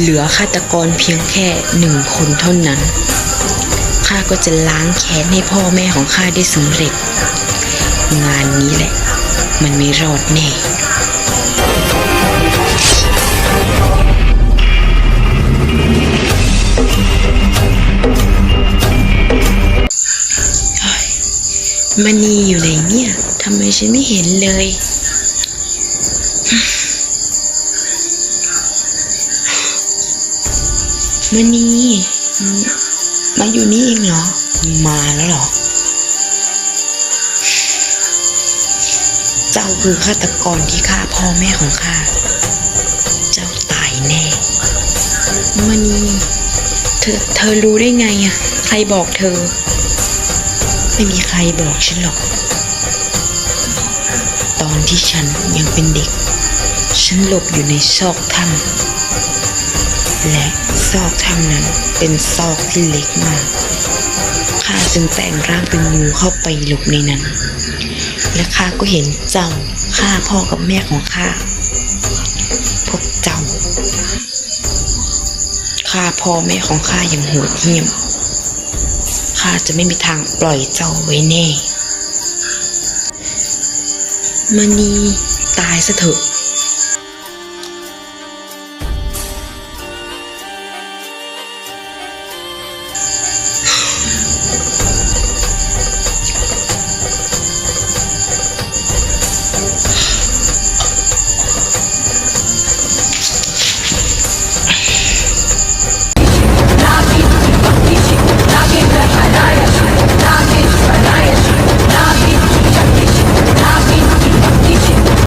เหลือฆาตกรเพียงแค่หนึ่งคนเท่านั้น ข้าก็จะล้างแค้นให้พ่อแม่ของข้าได้สำเร็จ งานนี้แหละ มันไม่รอดแน่มณีอยู่ไหนเนี่ย ทำไมฉันไม่เห็นเลย มณีมาอยู่นี่เองเหรอ มาแล้วเหรอ เจ้าคือฆาตกรที่ฆ่าพ่อแม่ของข้า เจ้าตายแน่มณีเธอเธอรู้ได้ไงอะ ใครบอกเธอ ไม่มีใครบอกฉันหรอก ตอนที่ฉันยังเป็นเด็ก ฉันหลบอยู่ในซอกถ้ำ และซอกถ้ำนั้นเป็นซอกที่เล็กมาก ข้าจึงแปลงร่างเป็นงูเข้าไปหลบในนั้น และข้าก็เห็นเจ้าฆ่าพ่อกับแม่ของข้า พวกเจ้าฆ่าพ่อแม่ของข้าอย่างโหดเหี้ยม ข้าจะไม่มีทางปล่อยเจ้าไว้แน่มณีตายซะเถอะ